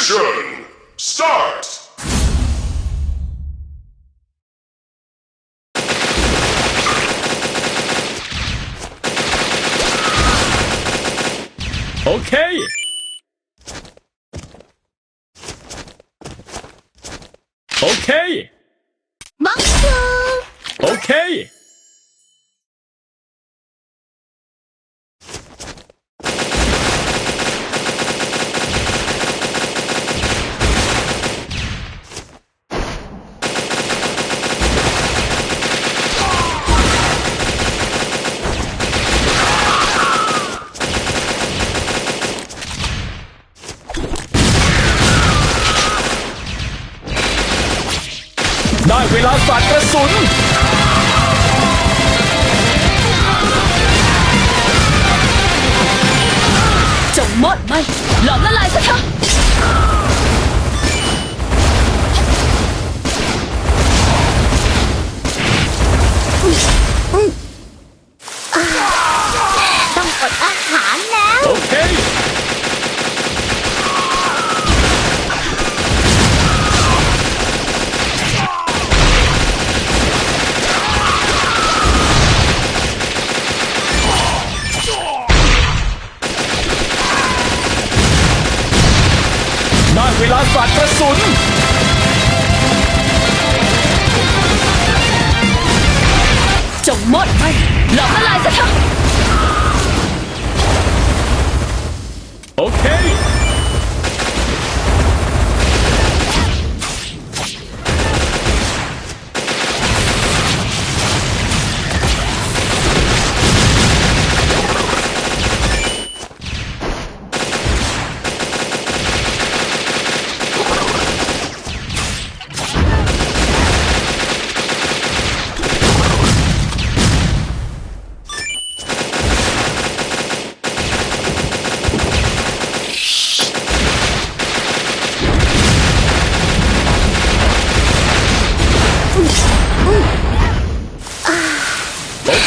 Mission start! โอเค โอเค บังซู โอเค ได้เวลา สาดกระสุน จงหมดไหมหลอมละลายซะเถอะ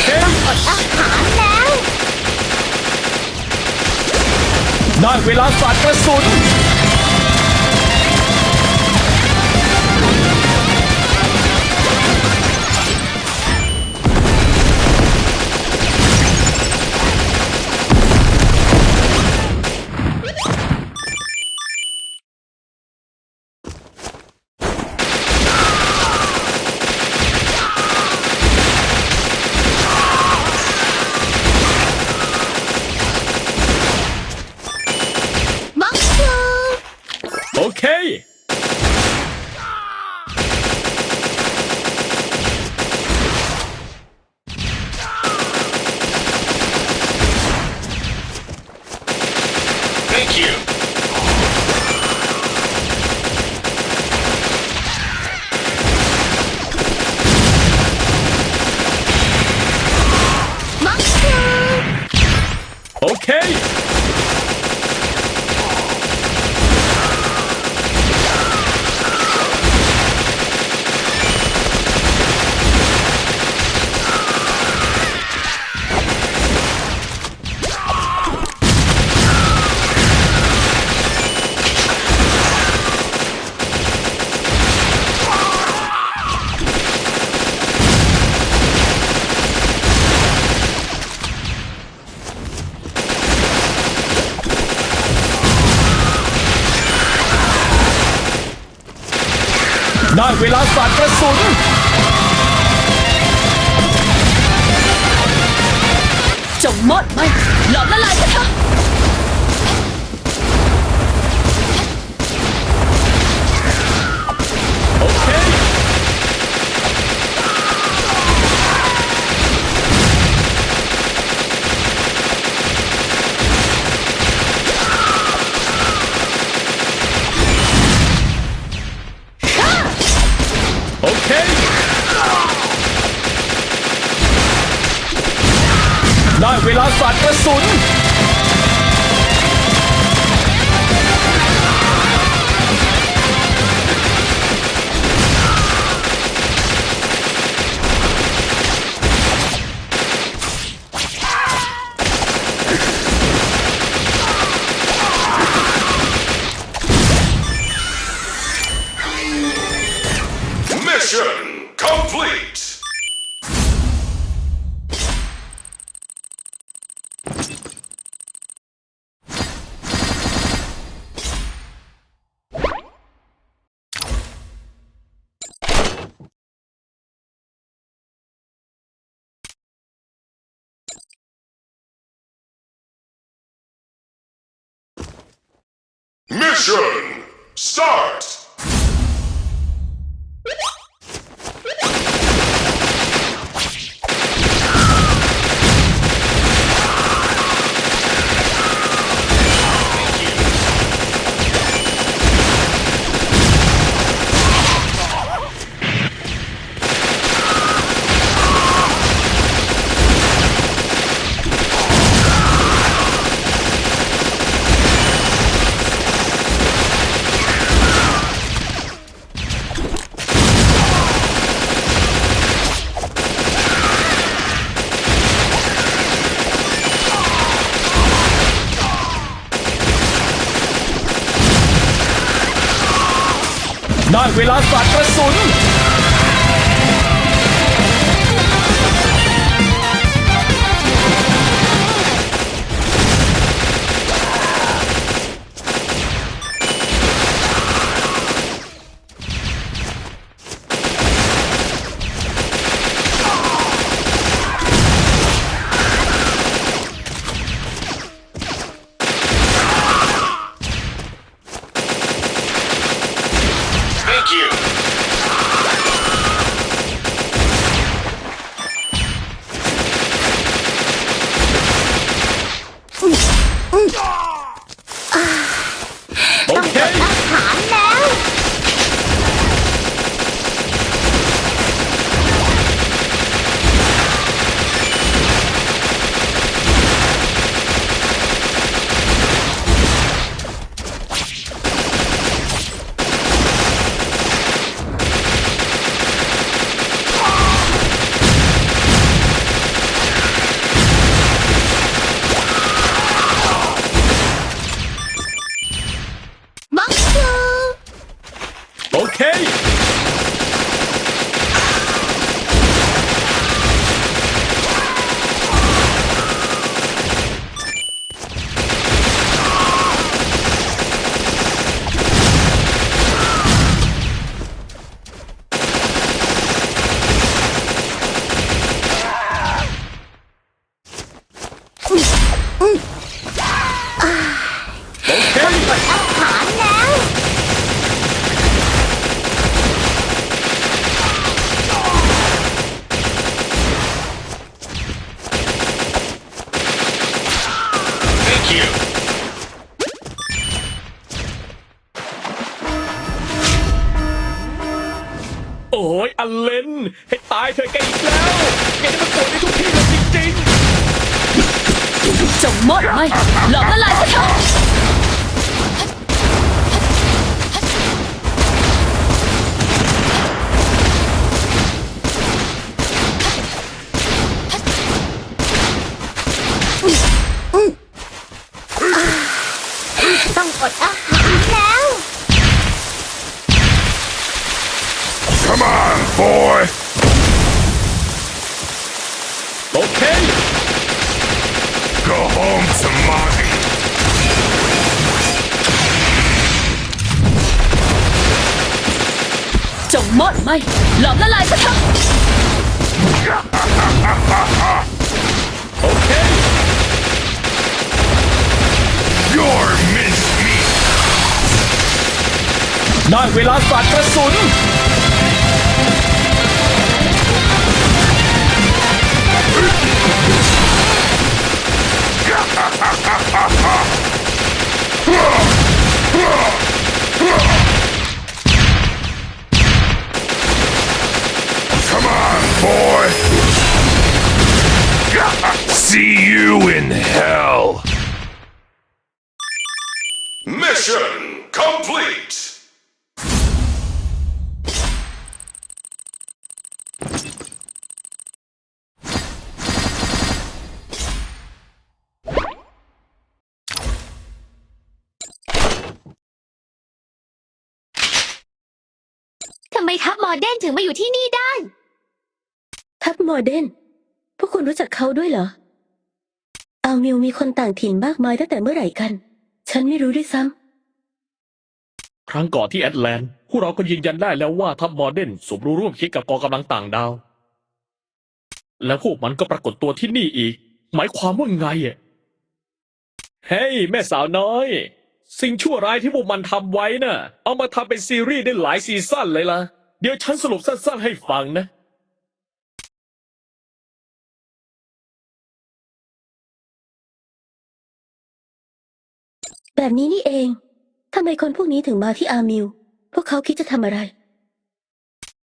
เคอาหารแล้ว ได้เวลาสาดกระสุน ได้เวลาสาดกระสุน จงหมดไหมหลอมละลายกันเถอะ โอเค โอเค ได้เวลาสัตว์กระสุน Mission Start! ได้เวลาสาดกระสุน Thank you. โอเค อาหารแล้ว บังคู โอเค โอเค อาหารแล้ว Thank you. โอ้ยอเลนให้ตายเธอแกอีกแล้วแกนี่มันปวดในทุกที่เลยจริงๆ จะหมดไหมหลอกละลายซะเถอะ ต้องอดอาหารแล้ว Come on, boy. ๆ โอเค Go home to mommy. จงหมดไหมหลอมละ ลายซะเถอะโอเค Your mincemeat. ได้เวลาสาดกระสุน Come on, boy. See you in hell. Mission complete. ทไมทัพโมเดร์นถึงมาอยู่ที่นี่ได้ ทัพโมเดน พวกคุณรู้จักเขาด้วยเหรอ อามิวมีคนต่างถิ่นมากมายตั้งแต่เมื่อไหร่กัน ฉันไม่รู้ด้วยซ้ครั้งก่อนที่แอตแลนต์พวกเราก็ยืนยันได้แล้วว่าทัพมอร์เดนสมรู้ร่วมคิดกับกองกำลังต่างดาว แล้วพวกมันก็ปรากฏตัวที่นี่อีก หมายความว่าไงอะเฮ้ย แม่สาวน้อย สิ่งชั่วร้ายที่พวกมันทำไว้น่ะ เอามาทำเป็นซีรีส์ได้หลายซีซั่นเลยล่ะ เดี๋ยวฉันสรุปสั้นๆให้ฟังนะำแบบนี้นี่เอง ทำไมคนพวกนี้ถึงมาที่อามิว พวกเขาคิดจะทำอะไร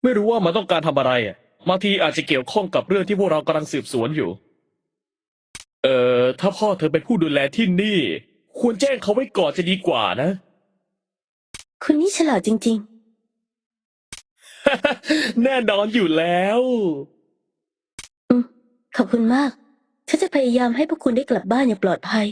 ไม่รู้ว่ามันต้องการทำอะไรอะบางทีอาจจะเกี่ยวข้องกับเรื่องที่พวกเรากำลังสืบสวนอยู่ เอ่อ ถ้าพ่อเธอเป็นผู้ดูแลที่นี่ ควรแจ้งเขาไว้ก่อนจะดีกว่านะ คุณนี่ฉลาดจริง แน่นอนอยู่แล้วๆอืมขอบคุณมาก ฉันจะพยายามให้พวกคุณได้กลับบ้านอย่างปลอดภัย